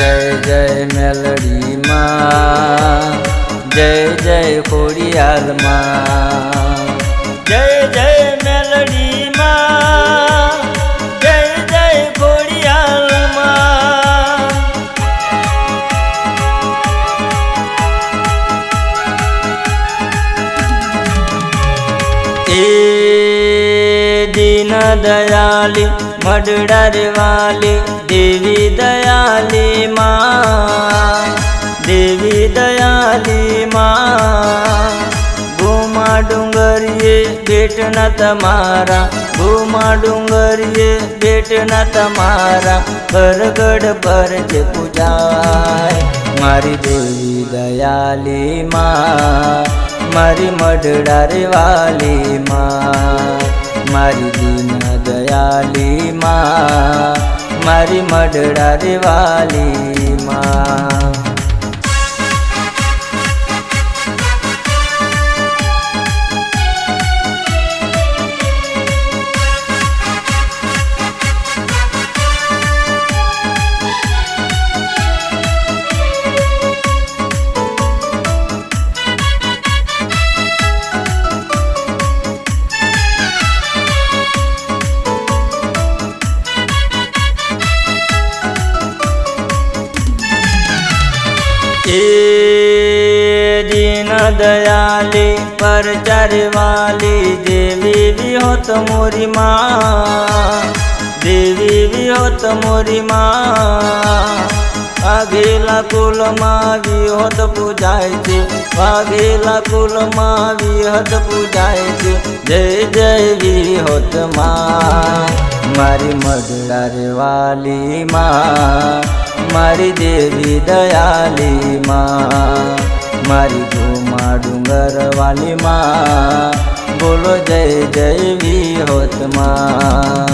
જય જય મેલડીમાં. જય જય ખોડિયાલમાં જય જય મેલડીમાં. જય દીન દયાલી મડડાર વાલી દેવી દયાલી માં દેવી દયાલી માં ભૂમા ડુંગરીએ બેટના તમારા ભૂમા ડુંગરીએ બેટના તમારા બરગડ પર જે પૂજાય મારી દેવી દયાલી માં મારી મઢડારે વાલી માં મારી દીન દયાલી માં મારી મડડા વાલી માં એ દીન દયાલી પર ચરવાલી દેવી વિહોત મોરી માં દેવી વિહોત મોરી માં. વાઘેલા કુલમાં વિહોત પૂજાય છે, વાઘેલા કુલમાં વિહત પૂજાય છે, જય જય વિહોતમાં. મારી મઢડાર વાલી માં મારી દેવી દયાલી માં મારી ધુમા ડુંગર વાલી માં બોલો જય જય વિહોતમાં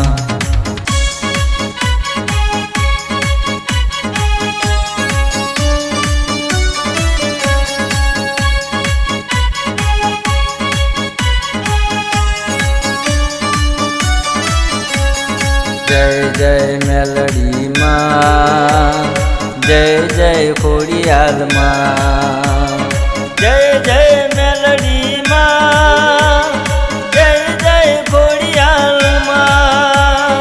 મેલડીમાં જય જય ખોડિયાલમાં. જય જય મેલડીમાં. જય જય ખોડિયાલમાં.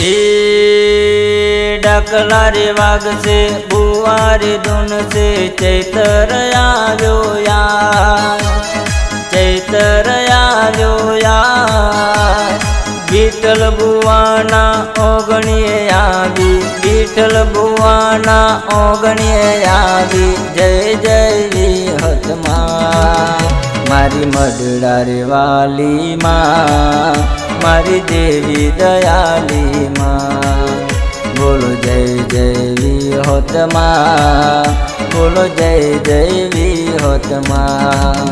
એ ડકલા રે વાગશે બુવારે ધૂનશે ચૈતર આવ્યો યાર, ચૈતર આવ્યો યાર. બુવાના ઓગણીએ આવી વિઠ્ઠલ ભુવાના ઓગણીએ આવી. જય જય વિહતમાં. મારી મઢડારે વાલી માં મારી દેવી દયાલી માં બોલો જય જય વિહોતમાં બોલો જય જય વિહોતમાં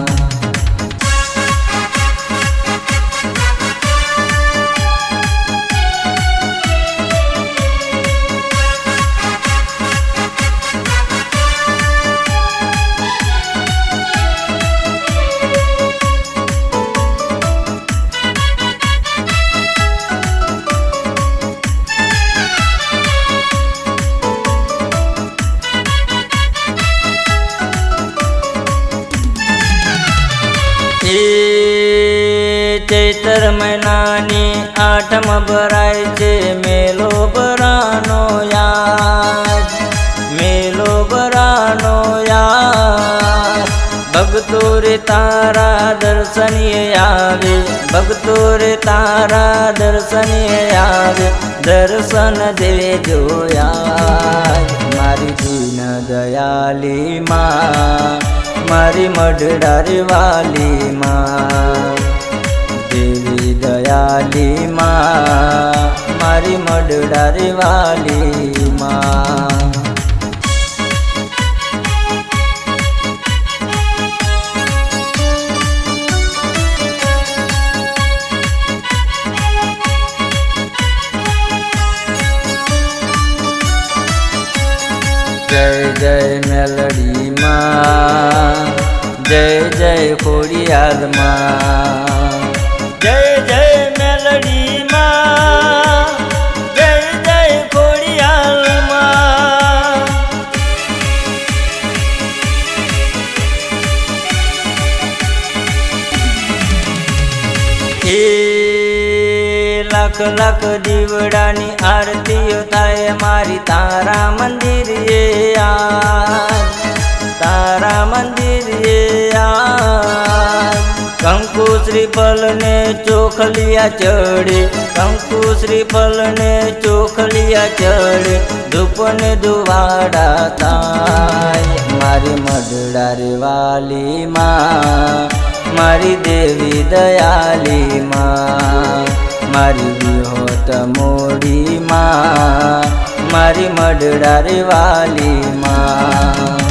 ચૈતર મહિનાની આઠમ ભરાય છે. મેલો ભરાનો યાદ, મેલો ભરાનો યાદ. ભક્તો રે તારા દર્શનીય આવે ભક્તો રે તારા દર્શનીય આવે દર્શન દેજો યાદ મારી દીન દયાલી માં, મારી મઢડારી વાલી માં. દયાલી માં મારી મડડારી વાલી માં જય જય મેલડીમાં જય જય ખોડિયાલમાં લાખ દીવડાની આરતીઓ થાય. મારી તારા મંદિર એ તારા મંદિર એ કંકુ શ્રીફળ ચોખલિયા ચડે. કંકુ શ્રીફળ ને ચોખલિયા ચડે. ધૂપને દુવાડા થાય. મારી મઢડારી વાલી માં મારી દેવી દયાલી માં મારી હોત મોડી મા મારી મડડારી વાલી માં